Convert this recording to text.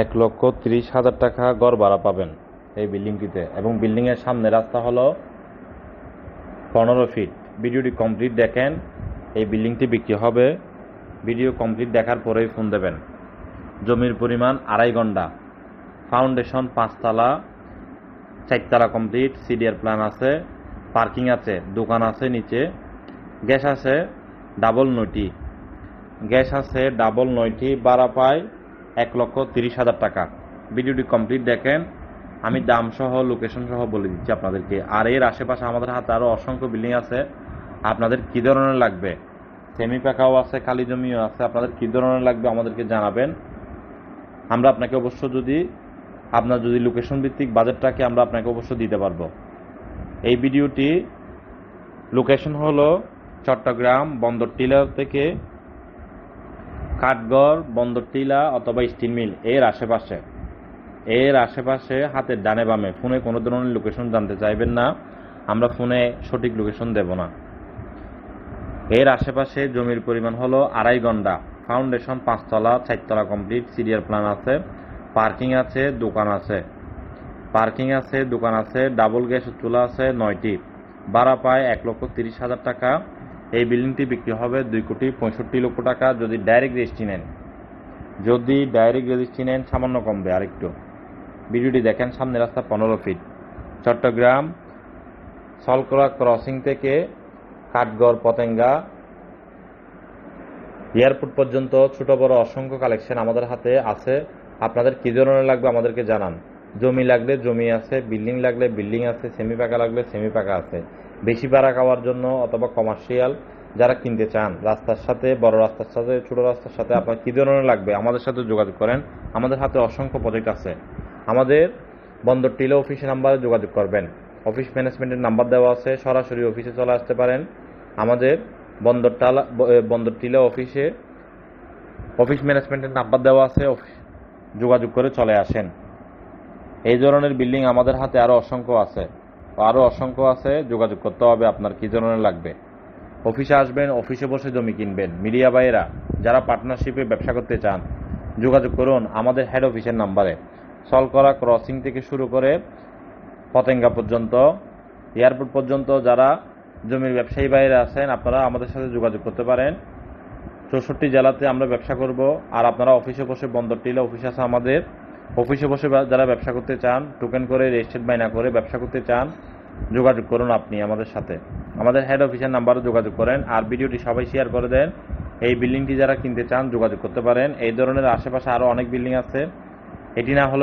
এক লক্ষ তিরিশ হাজার টাকা গড় ভাড়া পাবেন এই বিল্ডিংটিতে। এবং বিল্ডিংয়ের সামনে রাস্তা হলো পনেরো ফিট। ভিডিওটি কমপ্লিট দেখেন, এই বিল্ডিংটি বিক্রি হবে। ভিডিও কমপ্লিট দেখার পরেই ফোন দেবেন। জমির পরিমাণ আড়াই ঘণ্টা। ফাউন্ডেশন পাঁচতলা, চারতলা কমপ্লিট, সিডিআর প্ল্যান আছে, পার্কিং আছে, দোকান আছে নিচে। গ্যাস আছে ডাবল নয়টি। গ্যাস আছে ডাবল নয়টি ভাড়া পায়। এক লক্ষ তিরিশ হাজার টাকা। ভিডিওটি কমপ্লিট দেখেন। আমি দাম সহ লোকেশন সহ বলে দিচ্ছি আপনাদেরকে। আর এর আশেপাশে আমাদের হাতে আরও অসংখ্য বিল্ডিং আছে। আপনাদের কী ধরনের লাগবে? সেমি পাকাও আছে খালি জমিও আছে। আপনাদের কী ধরনের লাগবে আমাদেরকে জানাবেন। আমরা আপনাকে অবশ্য যদি, আপনার যদি লোকেশন ভিত্তিক বাজেটটাকে আমরা আপনাকে অবশ্য দিতে পারব। এই ভিডিওটি লোকেশন হলো চট্টগ্রাম বন্দর টিলার থেকে কাঠগড়, বন্দর টিলা অথবা স্টিল মিল এর আশেপাশে। এর আশেপাশে হাতের ডানে বামে। ফোনে কোনো ধরনের লোকেশন জানতে চাইবেন না। আমরা ফোনে সঠিক লোকেশন দেব না। এর আশেপাশে জমির পরিমাণ হলো আড়াই ঘণ্টা। ফাউন্ডেশন পাঁচতলা, চারতলা কমপ্লিট সিরিয়াল প্ল্যান আছে। পার্কিং আছে, দোকান আছে। পার্কিং আছে, দোকান আছে ডাবল গ্যাসের চুলা আছে, নয়টি। ভাড়া পায় এক লক্ষ তিরিশ হাজার টাকা। এই বিল্ডিংটি বিক্রি হবে দুই কোটি পঁয়ষট্টি লক্ষ টাকা যদি ডাইরেক্ট রেজিস্ট্রি নেন। যদি ডাইরেক্ট রেজিস্ট্রি নেন, সামান্য কমবে আরেকটু। ভিডিওটি দেখেন সামনে রাস্তা পনেরো ফিট। চট্টগ্রাম সলকরা ক্রসিং থেকে কাঠগড় পতেঙ্গা এয়ারপোর্ট পর্যন্ত ছোট বড় অসংখ্য কালেকশন আমাদের হাতে আছে। আপনাদের কী ধরনের লাগবে আমাদেরকে জানান। জমি লাগলে জমি আছে বিল্ডিং লাগলে বিল্ডিং আছে সেমি পাকা লাগলে সেমি পাকা আছে। বেশি ভাড়া খাওয়ার জন্য অথবা কমার্শিয়াল যারা কিনতে চান, রাস্তার সাথে, বড় রাস্তার সাথে, ছোট রাস্তার সাথে আপনার কী ধরনের লাগবে? আমাদের সাথে যোগাযোগ করেন। আমাদের হাতে অসংখ্য প্রজেক্ট আছে। আমাদের বন্দর টিলা অফিসের নাম্বারে যোগাযোগ করবেন। অফিস ম্যানেজমেন্টের নাম্বার দেওয়া আছে। সরাসরি অফিসে চলে আসতে পারেন। আমাদের বন্দর টালা বন্দর টিলা অফিসে অফিস ম্যানেজমেন্টের নাম্বার দেওয়া আছে। অফিস যোগাযোগ করে চলে আসেন। এই ধরনের বিল্ডিং আমাদের হাতে আরও অসংখ্য আছে। আরও অসংখ্য আছে, যোগাযোগ করতে হবে আপনার কী ধরনের লাগবে। অফিসে আসবেন, অফিসে বসে জমি কিনবেন। মিডিয়া বাইরা যারা পার্টনারশিপে ব্যবসা করতে চান, যোগাযোগ করুন আমাদের হেড অফিসের নাম্বারে। সলকরা ক্রসিং থেকে শুরু করে পতেঙ্গা পর্যন্ত, এয়ারপোর্ট পর্যন্ত যারা জমির ব্যবসায়ী বাইরে আছেন, আপনারা আমাদের সাথে যোগাযোগ করতে পারেন। চৌষট্টি জেলাতে আমরা ব্যবসা করব। আর আপনারা অফিসে বসে বন্দর টিলা অফিস আছে আমাদের। অফিসে বসে যারা ব্যবসা করতে চান টোকেন করে রেজিস্ট্রেড বাইনা করে ব্যবসা করতে চান, যোগাযোগ করুন আপনি আমাদের সাথে। আমাদের হেড অফিসের নাম্বারে যোগাযোগ করেন আর ভিডিওটি সবাই শেয়ার করে দেন। এই বিল্ডিংটি যারা কিনতে চান, যোগাযোগ করতে পারেন। এই ধরনের আশেপাশে আরও অনেক বিল্ডিং আছে। এটি না হলে